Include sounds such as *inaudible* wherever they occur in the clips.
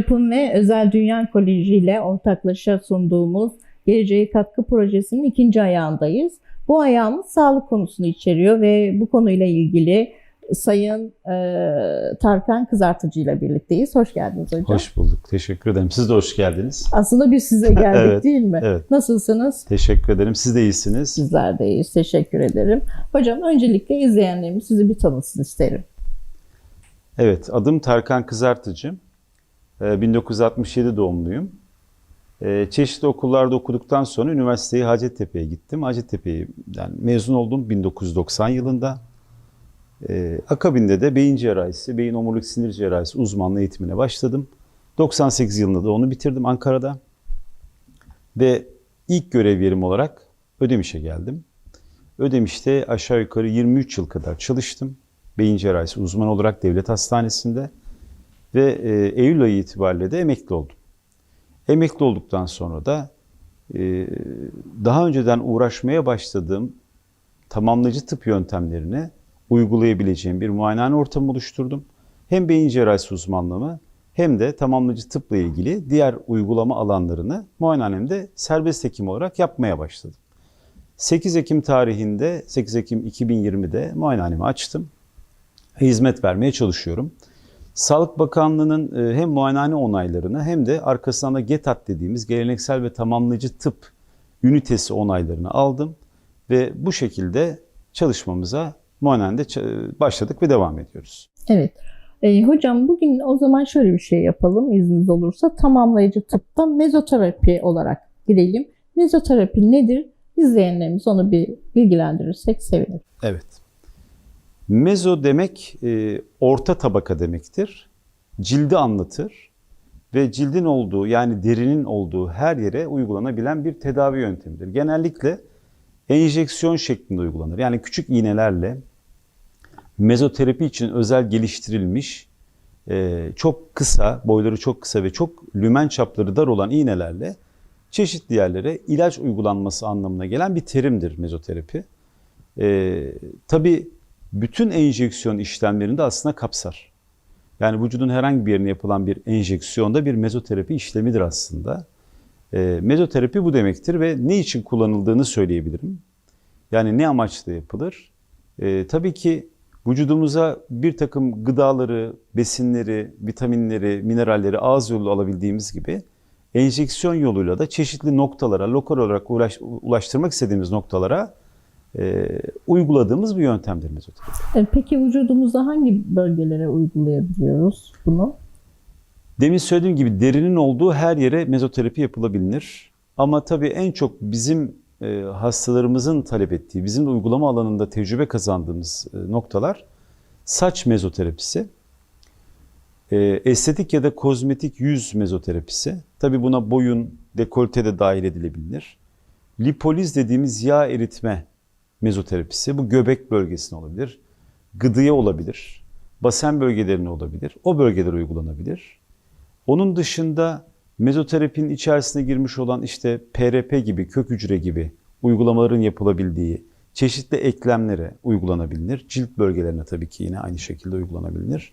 %100 yapım ve özel dünya koleji ile ortaklaşa sunduğumuz Geleceğe Katkı Projesi'nin ikinci ayağındayız. Bu ayağımız sağlık konusunu içeriyor ve bu konuyla ilgili Sayın e, Tarkan Kızartıcı ile birlikteyiz. Hoş geldiniz hocam. Hoş bulduk. Teşekkür ederim. Siz de hoş geldiniz. Aslında biz size *laughs* geldik Evet, değil mi? Evet. Nasılsınız? Teşekkür ederim. Siz de iyisiniz. Sizler de iyiyiz. Teşekkür ederim. Hocam öncelikle izleyenlerimiz sizi bir tanısın isterim. Evet. Adım Tarkan Kızartıcı. Ee, 1967 doğumluyum. Ee, Çeşitli okullarda okuduktan sonra üniversiteye Hacettepe'ye gittim. Hacettepe'den mezun oldum 1990 yılında. Ee, akabinde de beyin cerrahisi, beyin omurilik sinir cerrahisi uzmanlığı eğitimine başladım. 98 yılında da onu bitirdim Ankara'da. Ve ilk görev yerim olarak Ödemiş'e geldim. Ödemiş'te aşağı yukarı 23 yıl kadar çalıştım. Beyin cerrahisi uzman olarak devlet hastanesinde. Ve e, Eylül ayı itibariyle de emekli oldum. Emekli olduktan sonra da e, daha önceden uğraşmaya başladığım tamamlayıcı tıp yöntemlerini uygulayabileceğim bir muayenehane ortamı oluşturdum. Hem beyin cerrahisi uzmanlığımı hem de tamamlayıcı tıpla ilgili diğer uygulama alanlarını muayenehanemde serbest hekim olarak yapmaya başladım. 8 Ekim tarihinde, 8 Ekim 2020'de muayenehanemi açtım. Hizmet vermeye çalışıyorum. Sağlık Bakanlığı'nın e, hem muayenehane onaylarını hem de arkasından da GETAT dediğimiz geleneksel ve tamamlayıcı tıp ünitesi onaylarını aldım. Ve bu şekilde çalışmamıza muayenehanede ç- başladık ve devam ediyoruz. Evet. E, hocam bugün o zaman şöyle bir şey yapalım izniniz olursa. Tamamlayıcı tıpta mezoterapi olarak girelim. Mezoterapi nedir? İzleyenlerimiz onu bir bilgilendirirsek sevinirim. Evet. Mezo demek e, orta tabaka demektir. Cildi anlatır ve cildin olduğu yani derinin olduğu her yere uygulanabilen bir tedavi yöntemidir. Genellikle enjeksiyon şeklinde uygulanır. Yani küçük iğnelerle mezoterapi için özel geliştirilmiş e, çok kısa, boyları çok kısa ve çok lümen çapları dar olan iğnelerle çeşitli yerlere ilaç uygulanması anlamına gelen bir terimdir mezoterapi. E, tabii bütün enjeksiyon işlemlerini de aslında kapsar. Yani vücudun herhangi bir yerine yapılan bir enjeksiyonda bir mezoterapi işlemidir aslında. E, mezoterapi bu demektir ve ne için kullanıldığını söyleyebilirim. Yani ne amaçla yapılır? E, tabii ki vücudumuza bir takım gıdaları, besinleri, vitaminleri, mineralleri ağız yolu alabildiğimiz gibi enjeksiyon yoluyla da çeşitli noktalara, lokal olarak ulaş, ulaştırmak istediğimiz noktalara e, uyguladığımız bir yöntemdir mezoterapi. E, peki vücudumuzda hangi bölgelere uygulayabiliyoruz bunu? Demin söylediğim gibi derinin olduğu her yere mezoterapi yapılabilir. Ama tabii en çok bizim e, hastalarımızın talep ettiği, bizim de uygulama alanında tecrübe kazandığımız e, noktalar saç mezoterapisi, e, estetik ya da kozmetik yüz mezoterapisi. Tabii buna boyun, dekolte de dahil edilebilir. Lipoliz dediğimiz yağ eritme mezoterapisi. Bu göbek bölgesine olabilir, gıdıya olabilir, basen bölgelerine olabilir. O bölgeler uygulanabilir. Onun dışında mezoterapinin içerisine girmiş olan işte PRP gibi, kök hücre gibi uygulamaların yapılabildiği çeşitli eklemlere uygulanabilir. Cilt bölgelerine tabii ki yine aynı şekilde uygulanabilir.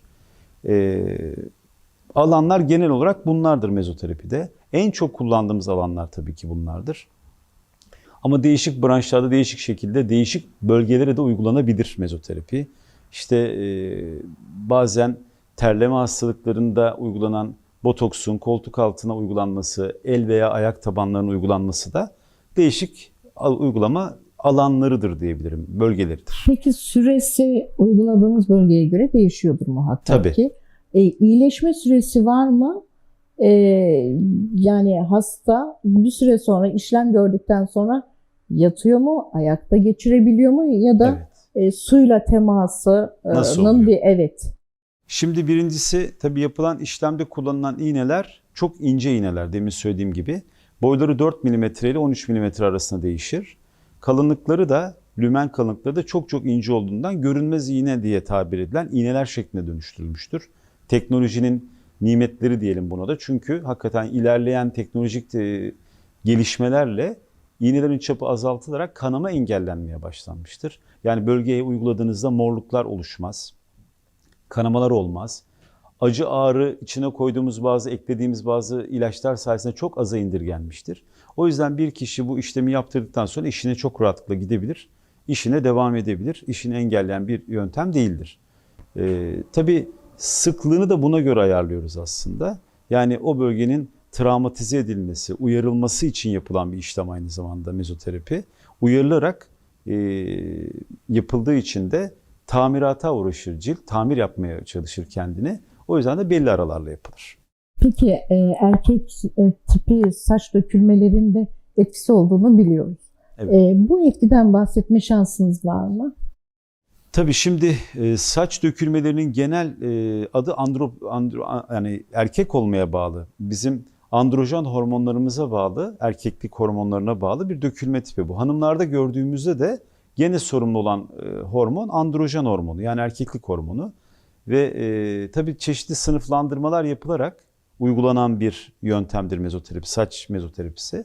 Ee, alanlar genel olarak bunlardır mezoterapide. En çok kullandığımız alanlar tabii ki bunlardır. Ama değişik branşlarda değişik şekilde değişik bölgelere de uygulanabilir mezoterapi. İşte e, bazen terleme hastalıklarında uygulanan botoksun koltuk altına uygulanması, el veya ayak tabanlarına uygulanması da değişik al- uygulama alanlarıdır diyebilirim, bölgeleridir. Peki süresi uyguladığımız bölgeye göre değişiyordur muhakkak Tabii. ki. E, iyileşme süresi var mı? E, yani hasta bir süre sonra işlem gördükten sonra yatıyor mu? Ayakta geçirebiliyor mu? Ya da Evet. e, suyla temasının oluyor? bir evet. Şimdi birincisi tabii yapılan işlemde kullanılan iğneler çok ince iğneler demin söylediğim gibi. Boyları 4 mm ile 13 mm arasında değişir. Kalınlıkları da lümen kalınlıkları da çok çok ince olduğundan görünmez iğne diye tabir edilen iğneler şeklinde dönüştürülmüştür. Teknolojinin nimetleri diyelim buna da. Çünkü hakikaten ilerleyen teknolojik e, gelişmelerle iğnelerin çapı azaltılarak kanama engellenmeye başlanmıştır. Yani bölgeye uyguladığınızda morluklar oluşmaz kanamalar olmaz. acı ağrı içine koyduğumuz bazı eklediğimiz bazı ilaçlar sayesinde çok aza indirgenmiştir. O yüzden bir kişi bu işlemi yaptırdıktan sonra işine çok rahatlıkla gidebilir. işine devam edebilir. İşini engelleyen bir yöntem değildir. Ee, tabii sıklığını da buna göre ayarlıyoruz aslında. Yani o bölgenin travmatize edilmesi, uyarılması için yapılan bir işlem aynı zamanda mezoterapi. Uyarılarak e, yapıldığı için de tamirata uğraşır cilt, tamir yapmaya çalışır kendini. O yüzden de belli aralarla yapılır. Peki e, erkek e, tipi saç dökülmelerinde etkisi olduğunu biliyoruz. Evet. E, bu etkiden bahsetme şansınız var mı? Tabii şimdi e, saç dökülmelerinin genel e, adı andro, andro yani erkek olmaya bağlı. Bizim androjen hormonlarımıza bağlı, erkeklik hormonlarına bağlı bir dökülme tipi bu. Hanımlarda gördüğümüzde de gene sorumlu olan e, hormon androjen hormonu yani erkeklik hormonu ve e, tabii çeşitli sınıflandırmalar yapılarak uygulanan bir yöntemdir mezoterapi, saç mezoterapisi.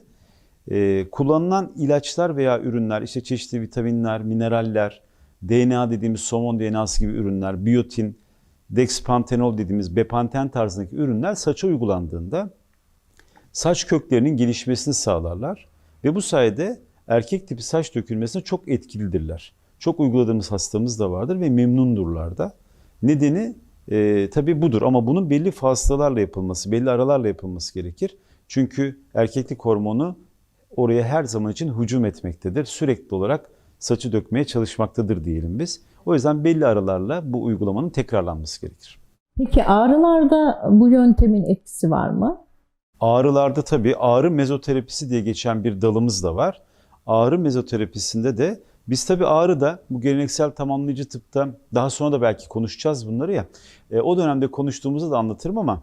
Kullanılan ilaçlar veya ürünler, işte çeşitli vitaminler, mineraller, DNA dediğimiz somon DNA'sı gibi ürünler, biyotin, dexpantenol dediğimiz bepanten tarzındaki ürünler saça uygulandığında saç köklerinin gelişmesini sağlarlar ve bu sayede erkek tipi saç dökülmesine çok etkilidirler. Çok uyguladığımız hastamız da vardır ve memnundurlar da. Nedeni e, tabii budur ama bunun belli fasılalarla yapılması, belli aralarla yapılması gerekir. Çünkü erkeklik hormonu oraya her zaman için hücum etmektedir. Sürekli olarak saçı dökmeye çalışmaktadır diyelim biz. O yüzden belli aralarla bu uygulamanın tekrarlanması gerekir. Peki ağrılarda bu yöntemin etkisi var mı? Ağrılarda tabii ağrı mezoterapisi diye geçen bir dalımız da var. Ağrı mezoterapisinde de biz tabii ağrıda bu geleneksel tamamlayıcı tıpta daha sonra da belki konuşacağız bunları ya. E, o dönemde konuştuğumuzu da anlatırım ama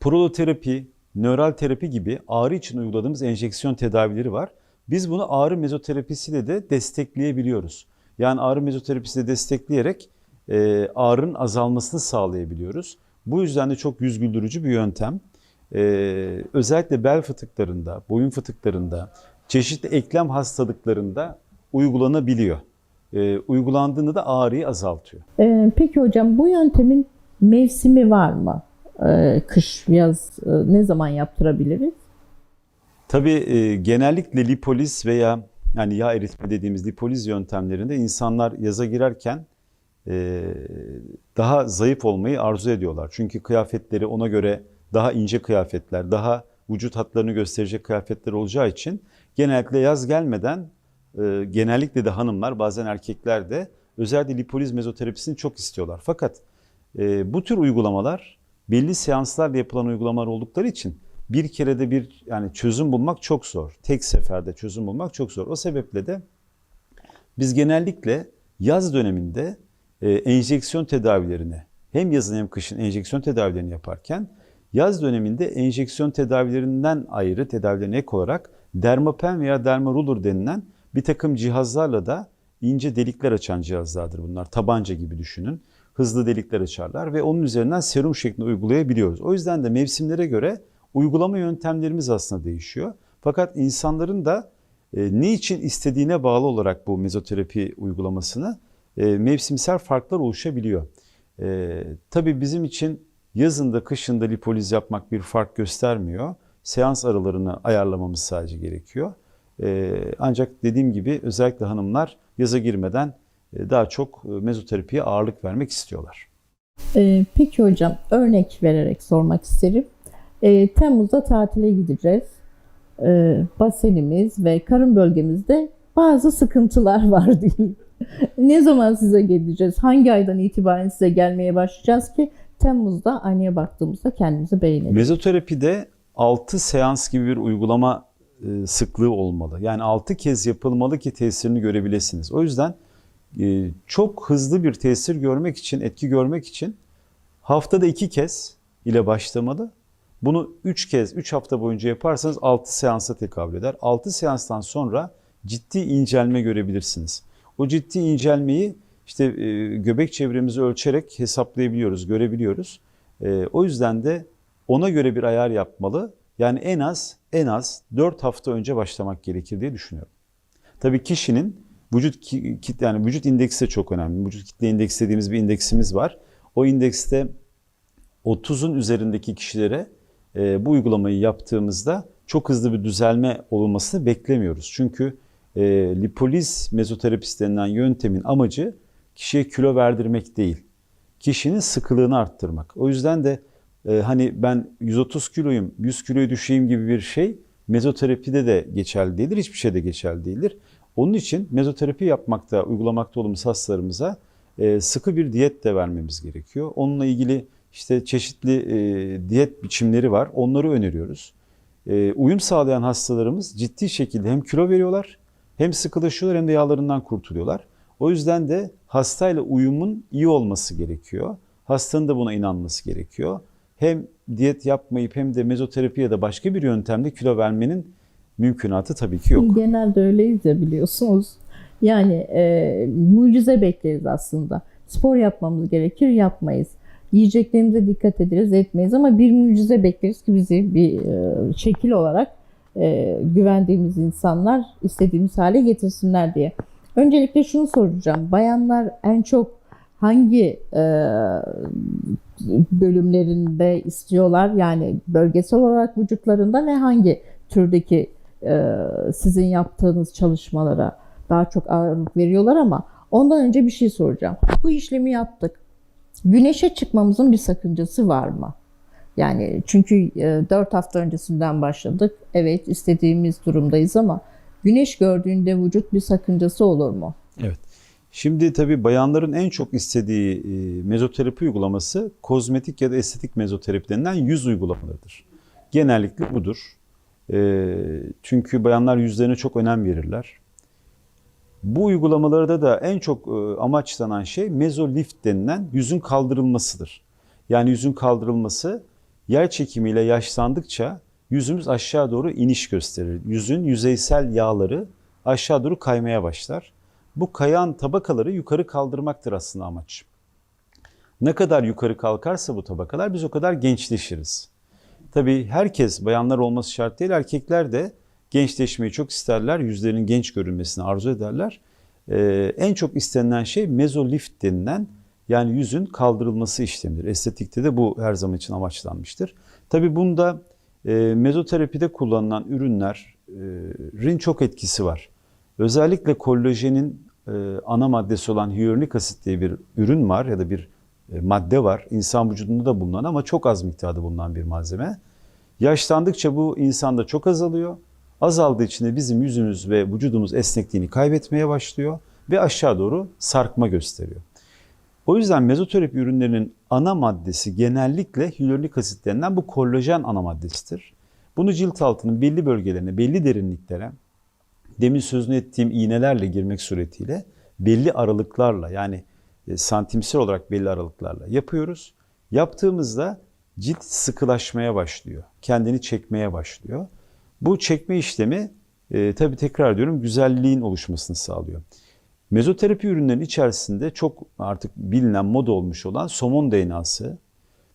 proloterapi, nöral terapi gibi ağrı için uyguladığımız enjeksiyon tedavileri var. Biz bunu ağrı mezoterapisiyle de destekleyebiliyoruz. Yani ağrı mezoterapisiyle de destekleyerek e, ağrının azalmasını sağlayabiliyoruz. Bu yüzden de çok yüz güldürücü bir yöntem. Ee, özellikle bel fıtıklarında, boyun fıtıklarında, çeşitli eklem hastalıklarında uygulanabiliyor. Ee, uygulandığında da ağrıyı azaltıyor. E, peki hocam bu yöntemin mevsimi var mı? E, kış, yaz e, ne zaman yaptırabiliriz? Tabii e, genellikle lipoliz veya yani yağ eritme dediğimiz lipoliz yöntemlerinde insanlar yaza girerken e, daha zayıf olmayı arzu ediyorlar. Çünkü kıyafetleri ona göre daha ince kıyafetler, daha vücut hatlarını gösterecek kıyafetler olacağı için genellikle yaz gelmeden e, genellikle de hanımlar bazen erkekler de özellikle lipoliz mezoterapisini çok istiyorlar. Fakat bu tür uygulamalar belli seanslarla yapılan uygulamalar oldukları için bir kerede bir yani çözüm bulmak çok zor. Tek seferde çözüm bulmak çok zor. O sebeple de biz genellikle yaz döneminde e, enjeksiyon tedavilerini hem yazın hem kışın enjeksiyon tedavilerini yaparken yaz döneminde enjeksiyon tedavilerinden ayrı tedavilerine ek olarak dermapen veya dermaruller denilen bir takım cihazlarla da ince delikler açan cihazlardır bunlar. Tabanca gibi düşünün. Hızlı delikler açarlar ve onun üzerinden serum şeklinde uygulayabiliyoruz. O yüzden de mevsimlere göre uygulama yöntemlerimiz aslında değişiyor. Fakat insanların da e, ne için istediğine bağlı olarak bu mezoterapi uygulamasını e, mevsimsel farklar oluşabiliyor. E, tabii bizim için yazında kışında lipoliz yapmak bir fark göstermiyor. Seans aralarını ayarlamamız sadece gerekiyor. E, ancak dediğim gibi özellikle hanımlar yaza girmeden e, daha çok e, mezoterapiye ağırlık vermek istiyorlar. E, peki hocam örnek vererek sormak isterim. E, Temmuz'da tatile gideceğiz. E, basenimiz ve karın bölgemizde bazı sıkıntılar *laughs* var diyeyim. ne zaman size geleceğiz? Hangi aydan itibaren size gelmeye başlayacağız ki Temmuz'da aynaya baktığımızda kendimizi beğenelim? Mezoterapide 6 seans gibi bir uygulama e, sıklığı olmalı. Yani 6 kez yapılmalı ki tesirini görebilirsiniz. O yüzden e, çok hızlı bir tesir görmek için, etki görmek için haftada 2 kez ile başlamalı. Bunu 3 kez, 3 hafta boyunca yaparsanız 6 seansa tekabül eder. 6 seanstan sonra ciddi incelme görebilirsiniz. O ciddi incelmeyi işte e, göbek çevremizi ölçerek hesaplayabiliyoruz, görebiliyoruz. E, o yüzden de ona göre bir ayar yapmalı. Yani en az en az 4 hafta önce başlamak gerekir diye düşünüyorum. Tabii kişinin vücut ki- kit yani vücut indeksi de çok önemli. Vücut kitle indeksi dediğimiz bir indeksimiz var. O indekste 30'un üzerindeki kişilere bu uygulamayı yaptığımızda çok hızlı bir düzelme olmasını beklemiyoruz. Çünkü e, lipoliz mezoterapisi denilen yöntemin amacı kişiye kilo verdirmek değil. Kişinin sıkılığını arttırmak. O yüzden de e, hani ben 130 kiloyum, 100 kiloyu düşeyim gibi bir şey mezoterapide de geçerli değildir. Hiçbir şeyde geçerli değildir. Onun için mezoterapi yapmakta, uygulamakta olduğumuz hastalarımıza e, sıkı bir diyet de vermemiz gerekiyor. Onunla ilgili işte çeşitli e, diyet biçimleri var. Onları öneriyoruz. E, uyum sağlayan hastalarımız ciddi şekilde hem kilo veriyorlar, hem sıkılaşıyorlar hem de yağlarından kurtuluyorlar. O yüzden de hastayla uyumun iyi olması gerekiyor. Hastanın da buna inanması gerekiyor. Hem diyet yapmayıp hem de mezoterapi ya da başka bir yöntemle kilo vermenin mümkünatı tabii ki yok. Genelde öyleyiz ya biliyorsunuz. Yani e, mucize bekleriz aslında. Spor yapmamız gerekir, yapmayız. Yiyeceklerimize dikkat ederiz, etmeyiz ama bir mucize bekleriz ki bizi bir e, şekil olarak e, güvendiğimiz insanlar istediğimiz hale getirsinler diye. Öncelikle şunu soracağım. Bayanlar en çok hangi e, bölümlerinde istiyorlar? Yani bölgesel olarak vücutlarında ve hangi türdeki e, sizin yaptığınız çalışmalara daha çok ağırlık veriyorlar ama ondan önce bir şey soracağım. Bu işlemi yaptık. Güneşe çıkmamızın bir sakıncası var mı? Yani çünkü e, 4 hafta öncesinden başladık. Evet istediğimiz durumdayız ama güneş gördüğünde vücut bir sakıncası olur mu? Evet. Şimdi tabii bayanların en çok istediği e, mezoterapi uygulaması kozmetik ya da estetik mezoterapi denilen yüz uygulamalarıdır. Genellikle budur. E, çünkü bayanlar yüzlerine çok önem verirler. Bu uygulamalarda da en çok e, amaçlanan şey mezolift denilen yüzün kaldırılmasıdır. Yani yüzün kaldırılması yer çekimiyle yaşlandıkça yüzümüz aşağı doğru iniş gösterir. Yüzün yüzeysel yağları aşağı doğru kaymaya başlar. Bu kayan tabakaları yukarı kaldırmaktır aslında amaç. Ne kadar yukarı kalkarsa bu tabakalar biz o kadar gençleşiriz. Tabii herkes bayanlar olması şart değil erkekler de gençleşmeyi çok isterler. Yüzlerinin genç görünmesini arzu ederler. Ee, en çok istenilen şey mezolift denilen yani yüzün kaldırılması işlemidir. Estetikte de bu her zaman için amaçlanmıştır. Tabii bunda e, mezoterapide kullanılan ürünlerin çok etkisi var. Özellikle kollajenin e, ana maddesi olan hyaluronik asit diye bir ürün var ya da bir e, madde var. İnsan vücudunda da bulunan ama çok az miktarda bulunan bir malzeme. Yaşlandıkça bu insanda çok azalıyor. Azaldığı için de bizim yüzümüz ve vücudumuz esnekliğini kaybetmeye başlıyor ve aşağı doğru sarkma gösteriyor. O yüzden mezoterapi ürünlerinin ana maddesi genellikle hyaluronik asit denilen bu kollajen ana maddesidir. Bunu cilt altının belli bölgelerine, belli derinliklere, demin sözünü ettiğim iğnelerle girmek suretiyle belli aralıklarla yani e, santimsel olarak belli aralıklarla yapıyoruz. Yaptığımızda cilt sıkılaşmaya başlıyor. Kendini çekmeye başlıyor. Bu çekme işlemi e, tabii tekrar diyorum güzelliğin oluşmasını sağlıyor. Mezoterapi ürünlerinin içerisinde çok artık bilinen moda olmuş olan somon DNA'sı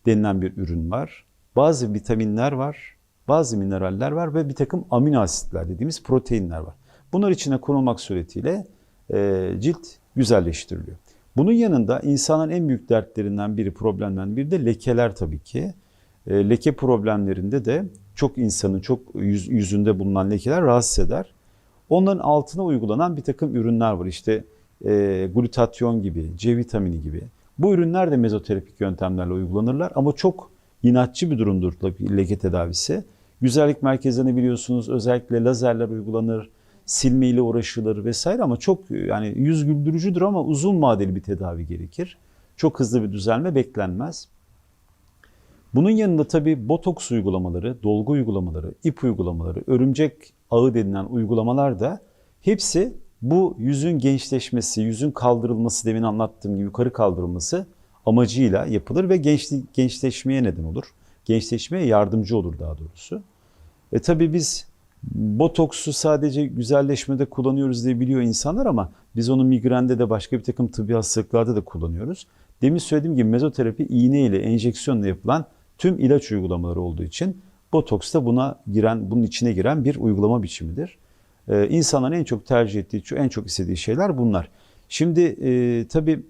denilen bir ürün var. Bazı vitaminler var, bazı mineraller var ve bir takım amino asitler dediğimiz proteinler var. Bunlar içine konulmak suretiyle e, cilt güzelleştiriliyor. Bunun yanında insanın en büyük dertlerinden biri, problemlerinden biri de lekeler tabii ki. E, leke problemlerinde de çok insanın çok yüz, yüzünde bulunan lekeler rahatsız eder. Onların altına uygulanan bir takım ürünler var. İşte e, glutatyon gibi, C vitamini gibi. Bu ürünler de mezoterapik yöntemlerle uygulanırlar ama çok inatçı bir durumdur leke tedavisi. Güzellik merkezlerine biliyorsunuz özellikle lazerler uygulanır, silmeyle uğraşılır vesaire ama çok yani yüz güldürücüdür ama uzun vadeli bir tedavi gerekir. Çok hızlı bir düzelme beklenmez. Bunun yanında tabii botoks uygulamaları, dolgu uygulamaları, ip uygulamaları, örümcek ağı denilen uygulamalar da hepsi bu yüzün gençleşmesi, yüzün kaldırılması demin anlattığım gibi yukarı kaldırılması amacıyla yapılır ve gençlik, gençleşmeye neden olur. Gençleşmeye yardımcı olur daha doğrusu. E tabii biz botoksu sadece güzelleşmede kullanıyoruz diye biliyor insanlar ama biz onu migrende de başka bir takım tıbbi hastalıklarda da kullanıyoruz. Demin söylediğim gibi mezoterapi iğne ile enjeksiyonla yapılan tüm ilaç uygulamaları olduğu için botoks da buna giren, bunun içine giren bir uygulama biçimidir. Ee, insanların en çok tercih ettiği, en çok istediği şeyler bunlar. Şimdi e, tabii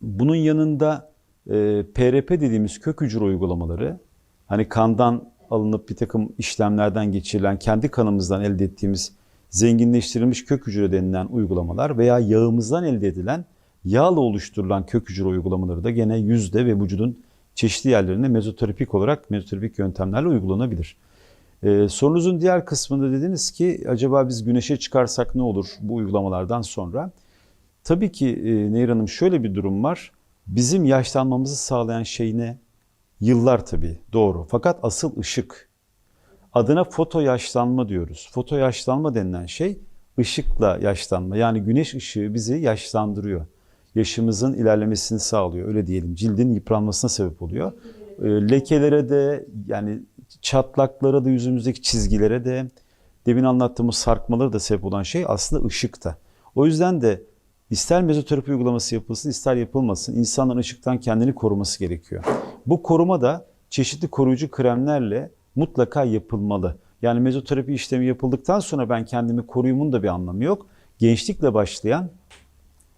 bunun yanında e, PRP dediğimiz kök hücre uygulamaları hani kandan alınıp bir takım işlemlerden geçirilen kendi kanımızdan elde ettiğimiz zenginleştirilmiş kök hücre denilen uygulamalar veya yağımızdan elde edilen yağla oluşturulan kök hücre uygulamaları da gene yüzde ve vücudun çeşitli yerlerine mezoterapik olarak mezoterapik yöntemlerle uygulanabilir. Ee, sorunuzun diğer kısmında dediniz ki acaba biz güneşe çıkarsak ne olur bu uygulamalardan sonra? Tabii ki e, Nehir Hanım şöyle bir durum var. Bizim yaşlanmamızı sağlayan şey ne? Yıllar tabii doğru. Fakat asıl ışık. Adına foto yaşlanma diyoruz. Foto yaşlanma denilen şey ışıkla yaşlanma. Yani güneş ışığı bizi yaşlandırıyor. Yaşımızın ilerlemesini sağlıyor. Öyle diyelim. Cildin yıpranmasına sebep oluyor. E, lekelere de yani çatlaklara da yüzümüzdeki çizgilere de demin anlattığımız sarkmalara da sebep olan şey aslında ışıkta. O yüzden de ister mezoterapi uygulaması yapılsın ister yapılmasın insanların ışıktan kendini koruması gerekiyor. Bu koruma da çeşitli koruyucu kremlerle mutlaka yapılmalı. Yani mezoterapi işlemi yapıldıktan sonra ben kendimi koruyumun da bir anlamı yok. Gençlikle başlayan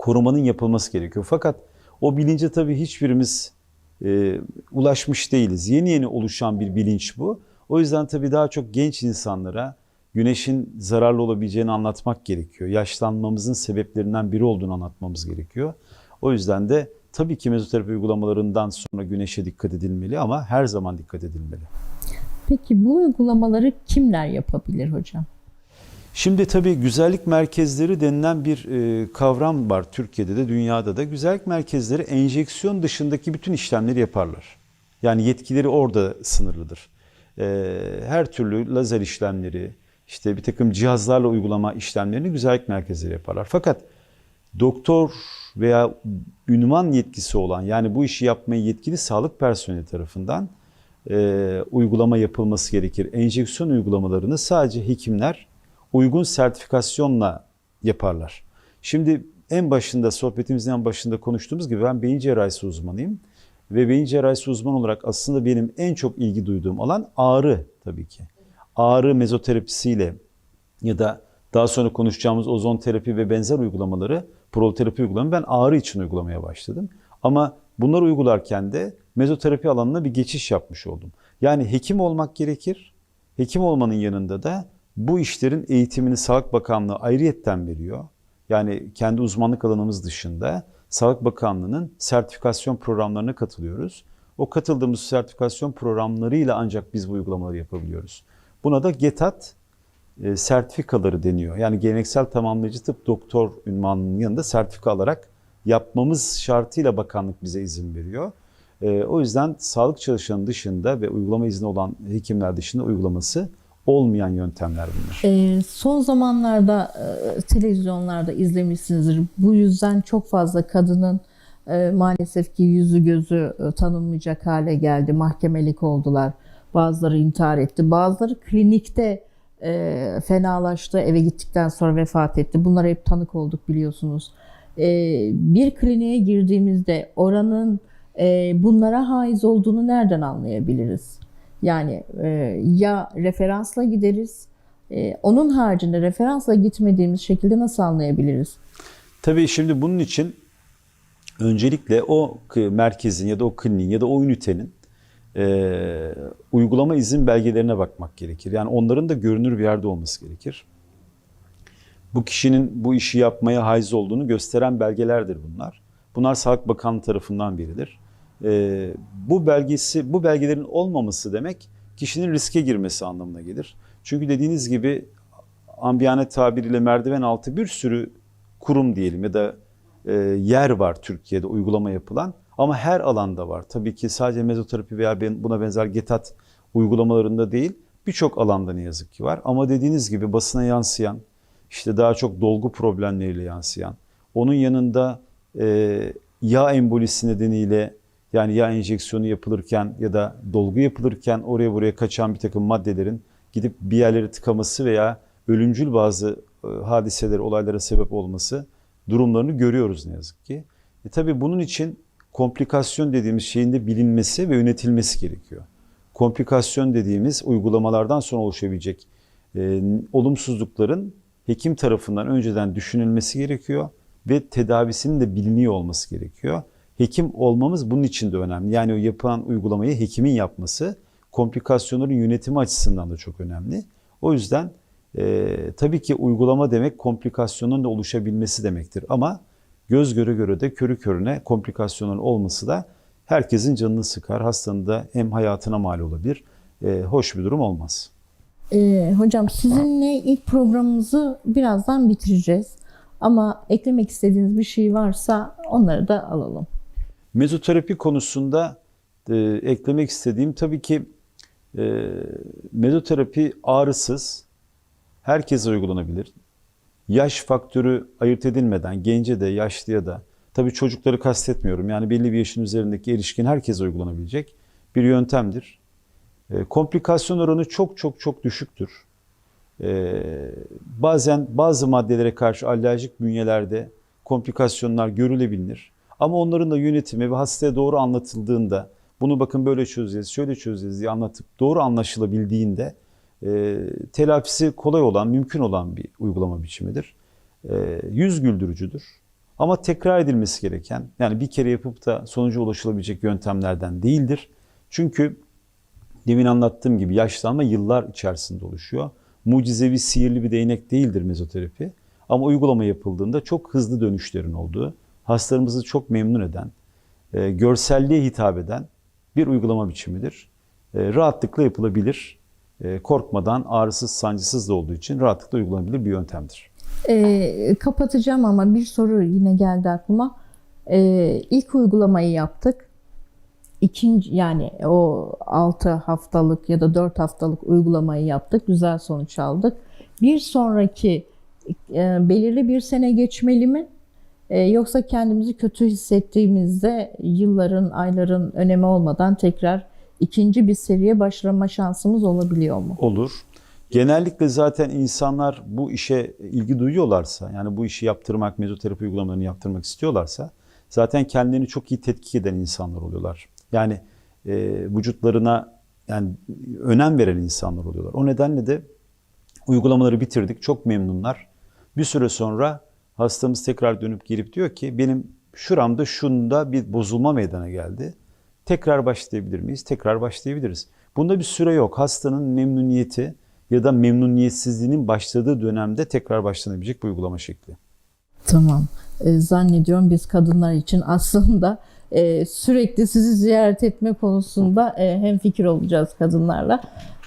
korumanın yapılması gerekiyor. Fakat o bilince tabii hiçbirimiz e, ulaşmış değiliz. Yeni yeni oluşan bir bilinç bu. O yüzden tabii daha çok genç insanlara güneşin zararlı olabileceğini anlatmak gerekiyor. Yaşlanmamızın sebeplerinden biri olduğunu anlatmamız gerekiyor. O yüzden de tabii ki mezoterapi uygulamalarından sonra güneşe dikkat edilmeli ama her zaman dikkat edilmeli. Peki bu uygulamaları kimler yapabilir hocam? Şimdi tabii güzellik merkezleri denilen bir e, kavram var Türkiye'de de dünyada da. Güzellik merkezleri enjeksiyon dışındaki bütün işlemleri yaparlar. Yani yetkileri orada sınırlıdır. E, her türlü lazer işlemleri, işte bir takım cihazlarla uygulama işlemlerini güzellik merkezleri yaparlar. Fakat doktor veya ünvan yetkisi olan yani bu işi yapmayı yetkili sağlık personeli tarafından e, uygulama yapılması gerekir. Enjeksiyon uygulamalarını sadece hekimler uygun sertifikasyonla yaparlar. Şimdi en başında sohbetimizin en başında konuştuğumuz gibi ben beyin cerrahisi uzmanıyım. Ve beyin cerrahisi uzman olarak aslında benim en çok ilgi duyduğum alan ağrı tabii ki. Ağrı mezoterapisiyle ya da daha sonra konuşacağımız ozon terapi ve benzer uygulamaları, proloterapi uygulamaları ben ağrı için uygulamaya başladım. Ama bunları uygularken de mezoterapi alanına bir geçiş yapmış oldum. Yani hekim olmak gerekir. Hekim olmanın yanında da bu işlerin eğitimini Sağlık Bakanlığı ayrıyetten veriyor. Yani kendi uzmanlık alanımız dışında Sağlık Bakanlığı'nın sertifikasyon programlarına katılıyoruz. O katıldığımız sertifikasyon programlarıyla ancak biz bu uygulamaları yapabiliyoruz. Buna da GETAT e, sertifikaları deniyor. Yani geleneksel tamamlayıcı tıp doktor ünvanının yanında sertifika alarak yapmamız şartıyla bakanlık bize izin veriyor. E, o yüzden sağlık çalışanı dışında ve uygulama izni olan hekimler dışında uygulaması olmayan yöntemler bunlar. Ee, son zamanlarda e, televizyonlarda izlemişsinizdir. Bu yüzden çok fazla kadının e, maalesef ki yüzü gözü e, tanınmayacak hale geldi. Mahkemelik oldular. Bazıları intihar etti. Bazıları klinikte e, fenalaştı. Eve gittikten sonra vefat etti. Bunlara hep tanık olduk biliyorsunuz. E, bir kliniğe girdiğimizde oranın e, bunlara haiz olduğunu nereden anlayabiliriz? Yani e, ya referansla gideriz, e, onun haricinde referansla gitmediğimiz şekilde nasıl anlayabiliriz? Tabii şimdi bunun için öncelikle o merkezin ya da o kliniğin ya da o ünitenin e, uygulama izin belgelerine bakmak gerekir. Yani onların da görünür bir yerde olması gerekir. Bu kişinin bu işi yapmaya haiz olduğunu gösteren belgelerdir bunlar. Bunlar Sağlık Bakanlığı tarafından verilir. E, bu belgesi, bu belgelerin olmaması demek kişinin riske girmesi anlamına gelir. Çünkü dediğiniz gibi ambiyane tabiriyle merdiven altı bir sürü kurum diyelim ya da e, yer var Türkiye'de uygulama yapılan ama her alanda var. Tabii ki sadece mezoterapi veya buna benzer GETAT uygulamalarında değil birçok alanda ne yazık ki var. Ama dediğiniz gibi basına yansıyan işte daha çok dolgu problemleriyle yansıyan onun yanında e, yağ embolisi nedeniyle yani yağ enjeksiyonu yapılırken ya da dolgu yapılırken oraya buraya kaçan bir takım maddelerin gidip bir yerleri tıkaması veya ölümcül bazı e, hadiseler, olaylara sebep olması durumlarını görüyoruz ne yazık ki. E tabii bunun için komplikasyon dediğimiz şeyin de bilinmesi ve yönetilmesi gerekiyor. Komplikasyon dediğimiz uygulamalardan sonra oluşabilecek e, olumsuzlukların hekim tarafından önceden düşünülmesi gerekiyor ve tedavisinin de biliniyor olması gerekiyor. Hekim olmamız bunun için de önemli. Yani o yapılan uygulamayı hekimin yapması komplikasyonların yönetimi açısından da çok önemli. O yüzden e, tabii ki uygulama demek komplikasyonun da oluşabilmesi demektir. Ama göz göre göre de körü körüne komplikasyonların olması da herkesin canını sıkar. Hastanın da hem hayatına mal olabilir. E, hoş bir durum olmaz. Ee, hocam sizinle ilk programımızı birazdan bitireceğiz. Ama eklemek istediğiniz bir şey varsa onları da alalım. Mezoterapi konusunda e, eklemek istediğim tabii ki e, mezoterapi ağrısız, herkese uygulanabilir. Yaş faktörü ayırt edilmeden gence de yaşlıya da tabii çocukları kastetmiyorum. Yani belli bir yaşın üzerindeki erişkin herkese uygulanabilecek bir yöntemdir. E, komplikasyon oranı çok çok çok düşüktür. E, bazen bazı maddelere karşı alerjik bünyelerde komplikasyonlar görülebilir. Ama onların da yönetimi ve hastaya doğru anlatıldığında bunu bakın böyle çözeceğiz, şöyle çözeceğiz diye anlatıp doğru anlaşılabildiğinde e, telafisi kolay olan, mümkün olan bir uygulama biçimidir. E, yüz güldürücüdür. Ama tekrar edilmesi gereken, yani bir kere yapıp da sonuca ulaşılabilecek yöntemlerden değildir. Çünkü demin anlattığım gibi yaşlanma yıllar içerisinde oluşuyor. Mucizevi, sihirli bir değnek değildir mezoterapi. Ama uygulama yapıldığında çok hızlı dönüşlerin olduğu, hastalarımızı çok memnun eden, e, görselliğe hitap eden bir uygulama biçimidir. E, rahatlıkla yapılabilir. E, korkmadan, ağrısız, sancısız da olduğu için rahatlıkla uygulanabilir bir yöntemdir. Ee, kapatacağım ama bir soru yine geldi aklıma. Ee, ilk uygulamayı yaptık. İkinci yani o 6 haftalık ya da 4 haftalık uygulamayı yaptık. Güzel sonuç aldık. Bir sonraki e, belirli bir sene geçmeli mi? E, yoksa kendimizi kötü hissettiğimizde yılların, ayların önemi olmadan tekrar ikinci bir seriye başlama şansımız olabiliyor mu? Olur. Genellikle zaten insanlar bu işe ilgi duyuyorlarsa, yani bu işi yaptırmak, mezoterapi uygulamalarını yaptırmak istiyorlarsa zaten kendilerini çok iyi tetkik eden insanlar oluyorlar. Yani e, vücutlarına yani önem veren insanlar oluyorlar. O nedenle de uygulamaları bitirdik. Çok memnunlar. Bir süre sonra hastamız tekrar dönüp gelip diyor ki benim şuramda şunda bir bozulma meydana geldi. Tekrar başlayabilir miyiz? Tekrar başlayabiliriz. Bunda bir süre yok. Hastanın memnuniyeti ya da memnuniyetsizliğinin başladığı dönemde tekrar başlanabilecek bir uygulama şekli. Tamam. E, zannediyorum biz kadınlar için *laughs* aslında e, sürekli sizi ziyaret etme konusunda e, hem fikir olacağız kadınlarla.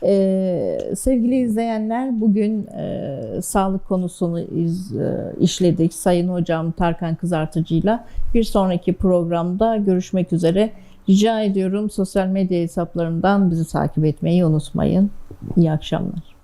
E, sevgili izleyenler bugün e, sağlık konusunu iz, e, işledik Sayın Hocam Tarkan Kızartıcı'yla. Bir sonraki programda görüşmek üzere. Rica ediyorum sosyal medya hesaplarından bizi takip etmeyi unutmayın. İyi akşamlar.